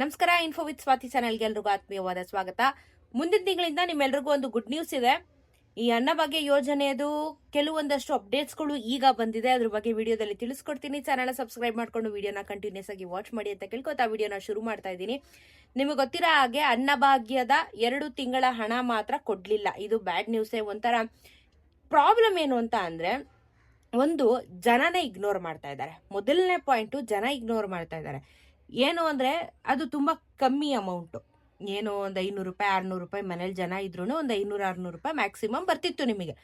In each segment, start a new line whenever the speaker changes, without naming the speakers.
ನಮಸ್ಕಾರ info with Swati ಚಾನಲ್ಗೆ ಎಲ್ರಿಗೂ ಆತ್ಮೀಯವಾದ ಸ್ವಾಗತ. ಮುಂದಿನ ತಿಂಗಳಿಂದ ನಿಮ್ಮೆಲ್ರಿಗೂ ಒಂದು ಗುಡ್ ನ್ಯೂಸ್ ಇದೆ. ಈ ಅನ್ನಭಾಗ್ಯ ಯೋಜನೆಯದು, ಕೆಲವೊಂದಷ್ಟು ಅಪ್ಡೇಟ್ಸ್ಗಳು ಈಗ ಬಂದಿದೆ. ಅದ್ರ ಬಗ್ಗೆ ವಿಡಿಯೋದಲ್ಲಿ ತಿಳಿಸ್ಕೊಡ್ತೀನಿ. ಚಾನಲ್ ಸಬ್ಸ್ಕ್ರೈಬ್ ಮಾಡ್ಕೊಂಡು ವಿಡಿಯೋನ ಕಂಟಿನ್ಯೂಸ್ ಆಗಿ ವಾಚ್ ಮಾಡಿ ಅಂತ ಕೇಳ್ಕೊತಾ ವಿಡಿಯೋನ ಶುರು ಮಾಡ್ತಾ ಇದ್ದೀನಿ. ನಿಮಗೆ ಗೊತ್ತಿರೋ ಹಾಗೆ ಅನ್ನಭಾಗ್ಯದ ಎರಡು ತಿಂಗಳ ಹಣ ಮಾತ್ರ ಕೊಡ್ಲಿಲ್ಲ. ಇದು ಬ್ಯಾಡ್ ನ್ಯೂಸೇ ಒಂಥರ ಪ್ರಾಬ್ಲಮ್ ಏನು ಅಂತ ಅಂದರೆ, ಒಂದು ಜನನ ಇಗ್ನೋರ್ ಮಾಡ್ತಾ ಇದ್ದಾರೆ. ಮೊದಲನೇ ಪಾಯಿಂಟು ಜನ ಇಗ್ನೋರ್ ಮಾಡ್ತಾ ಇದ್ದಾರೆ. ಏನು ಅಂದ್ರೆ ಅದು ತುಂಬಾ ಕಮ್ಮಿ ಅಮೌಂಟು ಏನು ಒಂದು ಐನೂರು ರೂಪಾಯಿ, ಆರ್ನೂರು ರೂಪಾಯಿ ಮನೇಲಿ ಜನ ಇದ್ರೂ ಒಂದು ಐನೂರು, ಆರ್ನೂರು ರೂಪಾಯಿ ಮ್ಯಾಕ್ಸಿಮಮ್ ಬರ್ತಿತ್ತು ನಿಮಗೆ.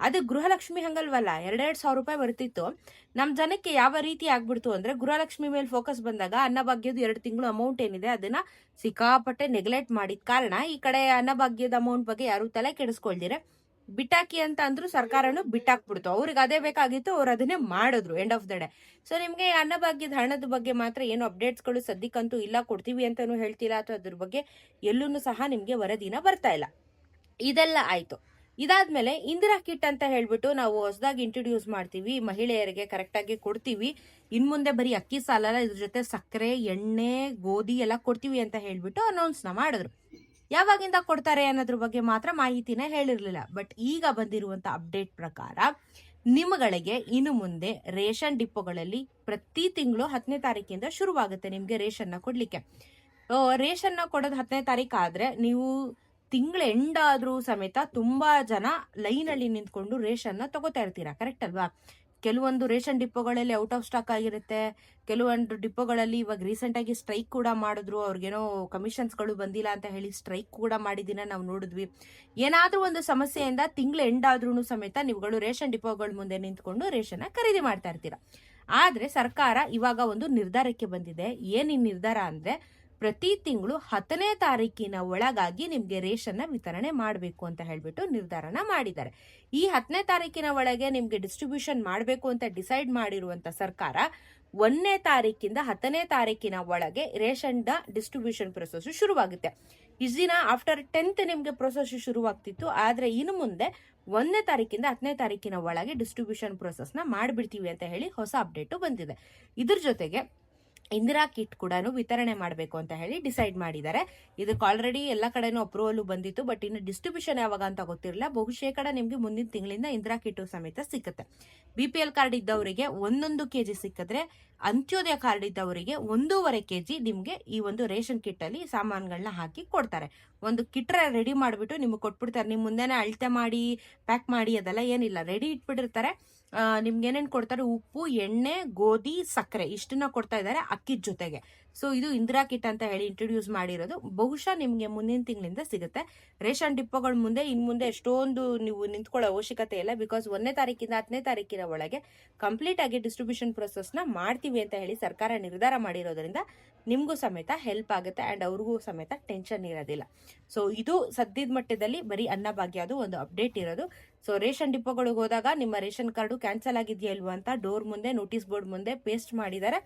ಅದು ಗೃಹಲಕ್ಷ್ಮಿ ಹಂಗಲ್ವಲ್ಲ, ಎರಡೆರಡು ಸಾವಿರ ರೂಪಾಯಿ ಬರ್ತಿತ್ತು. ನಮ್ಮ ಜನಕ್ಕೆ ಯಾವ ರೀತಿ ಆಗ್ಬಿಡ್ತು ಅಂದ್ರೆ ಗೃಹಲಕ್ಷ್ಮಿ ಮೇಲೆ ಫೋಕಸ್ ಬಂದಾಗ ಅನ್ನಭಾಗ್ಯದ ಎರಡು ತಿಂಗಳು ಅಮೌಂಟ್ ಏನಿದೆ ಅದನ್ನ ಸಿಕ್ಕಾಪಟ್ಟೆ ನೆಗ್ಲೆಕ್ಟ್ ಮಾಡಿದ ಕಾರಣ ಈ ಕಡೆ ಅನ್ನಭಾಗ್ಯದ ಅಮೌಂಟ್ ಬಗ್ಗೆ ಯಾರು ತಲೆ ಕೆಡಿಸ್ಕೊಳ್ದಿರೆ. ಬಿಟ್ಟಾಕಿ ಅಂತ ಅಂದ್ರು ಸರ್ಕಾರನು ಬಿಟ್ಟಾಕ್ಬಿಡ್ತು ಅವ್ರಿಗೆ ಅದೇ ಬೇಕಾಗಿತ್ತು, ಅವ್ರು ಅದನ್ನೇ ಮಾಡಿದ್ರು end of the day so ನಿಮ್ಗೆ ಅನ್ನಭಾಗ್ಯದ ಹಣದ ಬಗ್ಗೆ ಮಾತ್ರ ಏನು ಅಪ್ಡೇಟ್ಸ್ಗಳು ಸದ್ಯಕ್ಕಂತೂ ಇಲ್ಲ, ಕೊಡ್ತೀವಿ ಅಂತಾನು ಹೇಳ್ತಿಲ್ಲ ಅಥವಾ ಅದ್ರ ಬಗ್ಗೆ ಎಲ್ಲೂ ಸಹ ನಿಮ್ಗೆ ವರದಿನ ಬರ್ತಾ ಇಲ್ಲ. ಇದೆಲ್ಲ ಆಯ್ತು. ಇದಾದ್ಮೇಲೆ ಇಂದಿರಾ ಕಿಟ್ ಅಂತ ಹೇಳ್ಬಿಟ್ಟು ನಾವು ಹೊಸದಾಗಿ ಇಂಟ್ರೊಡ್ಯೂಸ್ ಮಾಡ್ತೀವಿ, ಮಹಿಳೆಯರಿಗೆ ಕರೆಕ್ಟಾಗಿ ಕೊಡ್ತೀವಿ. ಇನ್ ಮುಂದೆ ಬರೀ ಅಕ್ಕಿ ಸಾಲಲ್ಲ, ಇದ್ರ ಜೊತೆ ಸಕ್ಕರೆ, ಎಣ್ಣೆ, ಗೋಧಿ ಎಲ್ಲ ಕೊಡ್ತೀವಿ ಅಂತ ಹೇಳ್ಬಿಟ್ಟು ಅನೌನ್ಸ್ನ ಮಾಡಿದ್ರು. ಯಾವಾಗಿಂದ ಕೊಡ್ತಾರೆ ಅನ್ನೋದ್ರ ಬಗ್ಗೆ ಮಾತ್ರ ಮಾಹಿತಿನ ಹೇಳಿರಲಿಲ್ಲ. ಬಟ್ ಈಗ ಬಂದಿರುವಂತ ಅಪ್ಡೇಟ್ ಪ್ರಕಾರ ನಿಮ್ಮಗಳಿಗೆ ಇನ್ನು ಮುಂದೆ ರೇಷನ್ ಡಿಪೋಗಳಲ್ಲಿ ಪ್ರತಿ ತಿಂಗಳು ಹತ್ತನೇ ತಾರೀಕಿಂದ ಶುರುವಾಗುತ್ತೆ ನಿಮ್ಗೆ ರೇಷನ್ನ ಕೊಡ್ಲಿಕ್ಕೆ. ರೇಷನ್ ರೇಷನ್ನ ಕೊಡೋದು ಹತ್ತನೇ ತಾರೀಕು ಆದ್ರೆ ನೀವು ತಿಂಗಳ ಎಂಡ್ ಆದ್ರೂ ಸಮೇತ ತುಂಬಾ ಜನ ಲೈನ್ ಅಲ್ಲಿ ನಿಂತ್ಕೊಂಡು ರೇಷನ್ನ ತಗೋತಾ ಇರ್ತೀರಾ ಕರೆಕ್ಟ್ ಅಲ್ವಾ? ಕೆಲವೊಂದು ರೇಷನ್ ಡಿಪೋಗಳಲ್ಲಿ ಔಟ್ ಆಫ್ ಸ್ಟಾಕ್ ಆಗಿರುತ್ತೆ. ಕೆಲವೊಂದು ಡಿಪೋಗಳಲ್ಲಿ ಇವಾಗ ರೀಸೆಂಟ್ ಆಗಿ ಸ್ಟ್ರೈಕ್ ಕೂಡ ಮಾಡಿದ್ರು. ಅವ್ರಿಗೇನೋ ಕಮಿಷನ್ಸ್ಗಳು ಬಂದಿಲ್ಲ ಅಂತ ಹೇಳಿ ಸ್ಟ್ರೈಕ್ ಕೂಡ ಮಾಡಿದಿನ ನಾವು ನೋಡಿದ್ವಿ. ಏನಾದರೂ ಒಂದು ಸಮಸ್ಯೆಯಿಂದ ತಿಂಗಳ ಎಂಡ್ ಆದ್ರೂ ಸಮೇತ ನೀವುಗಳು ರೇಷನ್ ಡಿಪೋಗಳ ಮುಂದೆ ನಿಂತ್ಕೊಂಡು ರೇಷನ್ನ ಖರೀದಿ ಮಾಡ್ತಾ ಇರ್ತೀರ. ಆದರೆ ಸರ್ಕಾರ ಇವಾಗ ಒಂದು ನಿರ್ಧಾರಕ್ಕೆ ಬಂದಿದೆ. ಏನು ನಿರ್ಧಾರ ಅಂದ್ರೆ ಪ್ರತಿ ತಿಂಗಳು ಹತ್ತನೇ ತಾರೀಕಿನ ಒಳಗಾಗಿ ನಿಮಗೆ ರೇಷನ್ನ ವಿತರಣೆ ಮಾಡಬೇಕು ಅಂತ ಹೇಳಿಬಿಟ್ಟು ನಿರ್ಧಾರನ ಮಾಡಿದ್ದಾರೆ. ಈ ಹತ್ತನೇ ತಾರೀಕಿನ ಒಳಗೆ ನಿಮಗೆ ಡಿಸ್ಟ್ರಿಬ್ಯೂಷನ್ ಮಾಡಬೇಕು ಅಂತ ಡಿಸೈಡ್ ಮಾಡಿರುವಂತ ಸರ್ಕಾರ ಒಂದನೇ ತಾರೀಕಿಂದ ಹತ್ತನೇ ತಾರೀಕಿನ ಒಳಗೆ ರೇಷನ್ದ ಡಿಸ್ಟ್ರಿಬ್ಯೂಷನ್ ಪ್ರೊಸೆಸ್ ಶುರುವಾಗುತ್ತೆ. ಇಷ್ಟು ದಿನ ಆಫ್ಟರ್ ಟೆಂತ್ ನಿಮಗೆ ಪ್ರೊಸೆಸ್ ಶುರುವಾಗ್ತಿತ್ತು, ಆದರೆ ಇನ್ನು ಮುಂದೆ ಒಂದನೇ ತಾರೀಕಿಂದ ಹತ್ತನೇ ತಾರೀಕಿನ ಒಳಗೆ ಡಿಸ್ಟ್ರಿಬ್ಯೂಷನ್ ಪ್ರೊಸೆಸ್ನ ಮಾಡಿಬಿಡ್ತೀವಿ ಅಂತ ಹೇಳಿ ಹೊಸ ಅಪ್ಡೇಟು ಬಂದಿದೆ. ಇದ್ರ ಜೊತೆಗೆ ಇಂದಿರಾ ಕಿಟ್ ಕೂಡ ವಿತರಣೆ ಮಾಡಬೇಕು ಅಂತ ಹೇಳಿ ಡಿಸೈಡ್ ಮಾಡಿದ್ದಾರೆ. ಇದಕ್ಕೆ ಆಲ್ರೆಡಿ ಎಲ್ಲ ಕಡೆನೂ ಅಪ್ರೂವಲ್ ಬಂದಿತ್ತು ಬಟ್ ಇನ್ನು ಡಿಸ್ಟ್ರಿಬ್ಯೂಷನ್ ಯಾವಾಗ ಅಂತ ಗೊತ್ತಿರಲಿಲ್ಲ. ಬಹುಶೇಕಡ ನಿಮಗೆ ಮುಂದಿನ ತಿಂಗಳಿಂದ ಇಂದಿರಾ ಕಿಟ್ ಸಮೇತ ಸಿಗುತ್ತೆ ಬಿ ಪಿ ಎಲ್ ಕಾರ್ಡ್ ಇದ್ದವರಿಗೆ ಒಂದೊಂದು ಕೆಜಿ ಸಿಕ್ಕಿದ್ರೆ, ಅಂತ್ಯೋದಯ ಕಾರ್ಡ್ ಇದ್ದವರಿಗೆ ಒಂದೂವರೆ ಕೆಜಿ ನಿಮಗೆ ಈ ಒಂದು ರೇಷನ್ ಕಿಟ್ ಅಲ್ಲಿ ಸಾಮಾನುಗಳನ್ನ ಹಾಕಿ ಕೊಡ್ತಾರೆ. ಒಂದು ಕಿಟ್ರ ರೆಡಿ ಮಾಡಿಬಿಟ್ಟು ನಿಮಗೆ ಕೊಟ್ಬಿಡ್ತಾರೆ. ನಿಮ್ಮ ಮುಂದೆನೆ ಅಳತೆ ಮಾಡಿ ಪ್ಯಾಕ್ ಮಾಡಿ, ಅದೆಲ್ಲ ಏನಿಲ್ಲ. ರೆಡಿ ಇಟ್ಬಿಟ್ಟಿರ್ತಾರೆ. ನಿಮ್ಗೆ ಏನೇನು ಕೊಡ್ತಾರೆ? ಉಪ್ಪು, ಎಣ್ಣೆ, ಗೋಧಿ, ಸಕ್ಕರೆ. ಇಷ್ಟನ್ನ ಕೊಡ್ತಾ ಇದ್ದಾರೆ ಅಕ್ಕಿ ಜೊತೆಗೆ. ಸೊ ಇದು ಇಂದಿರಾ ಕಿಟ್ ಅಂತ ಹೇಳಿ ಇಂಟ್ರೊಡ್ಯೂಸ್ ಮಾಡಿರೋದು. ಬಹುಶಃ ನಿಮಗೆ ಮುಂದಿನ ತಿಂಗಳಿಂದ ಸಿಗುತ್ತೆ. ರೇಷನ್ ಡಿಪ್ಪೋಗಳ ಮುಂದೆ, ಇನ್ ಮುಂದೆ ಎಷ್ಟೊಂದು ನೀವು ನಿಂತ್ಕೊಳ್ಳೋ ಅವಶ್ಯಕತೆ ಇಲ್ಲ. ಬಿಕಾಸ್ ಒಂದನೇ ತಾರೀಕಿಂದ ಹತ್ತನೇ ತಾರೀಕಿನ ಒಳಗೆ ಕಂಪ್ಲೀಟ್ ಆಗಿ ಡಿಸ್ಟ್ರಿಬ್ಯೂಷನ್ ಪ್ರೊಸೆಸ್ನ ಮಾಡ್ತೀವಿ ಅಂತ ಹೇಳಿ ಸರ್ಕಾರ ನಿರ್ಧಾರ ಮಾಡಿರೋದ್ರಿಂದ ನಿಮಗೂ ಸಮೇತ ಹೆಲ್ಪ್ ಆಗುತ್ತೆ ಅಂಡ್ ಅವ್ರಿಗೂ ಸಮೇತ ಟೆನ್ಷನ್ ಇರೋದಿಲ್ಲ. ಸೊ ಇದು ಸದ್ಯದ ಮಟ್ಟದಲ್ಲಿ ಬರೀ ಅನ್ನಭಾಗ್ಯ ಅದು, ಒಂದು ಅಪ್ಡೇಟ್ ಇರೋದು. ಸೊ ರೇಷನ್ ಡಿಪೋಗಳಿಗೆ ಹೋದಾಗ ನಿಮ್ಮ ರೇಷನ್ ಕಾರ್ಡು ಕ್ಯಾನ್ಸಲ್ ಆಗಿದೆಯಾ ಇಲ್ವಾ ಅಂತ ಡೋರ್ ಮುಂದೆ ನೋಟಿಸ್ ಬೋರ್ಡ್ ಮುಂದೆ ಪೇಸ್ಟ್ ಮಾಡಿದ್ದಾರೆ.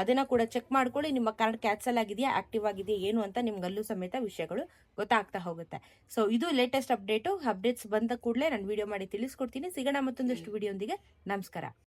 ಅದನ್ನ ಕೂಡ ಚೆಕ್ ಮಾಡ್ಕೊಳ್ಳಿ ನಿಮ್ಮ ಕಾರ್ಡ್ ಕ್ಯಾನ್ಸಲ್ ಆಗಿದೆಯಾ ಆಕ್ಟಿವ್ ಆಗಿದೆಯಾ ಏನು ಅಂತ ನಿಮ್ಗಲ್ಲೂ ಸಮೇತ ವಿಷಯಗಳು ಗೊತ್ತಾಗ್ತಾ ಹೋಗುತ್ತೆ. ಸೊ ಇದು ಲೇಟೆಸ್ಟ್ ಅಪ್ಡೇಟು ಅಪ್ಡೇಟ್ಸ್ ಬಂದ ಕೂಡಲೇ ನಾನು ವಿಡಿಯೋ ಮಾಡಿ ತಿಳಿಸ್ಕೊಡ್ತೀನಿ. ಸಿಗೋಣ ಮತ್ತೊಂದಷ್ಟು ವಿಡಿಯೋಂದಿಗೆ ನಮಸ್ಕಾರ.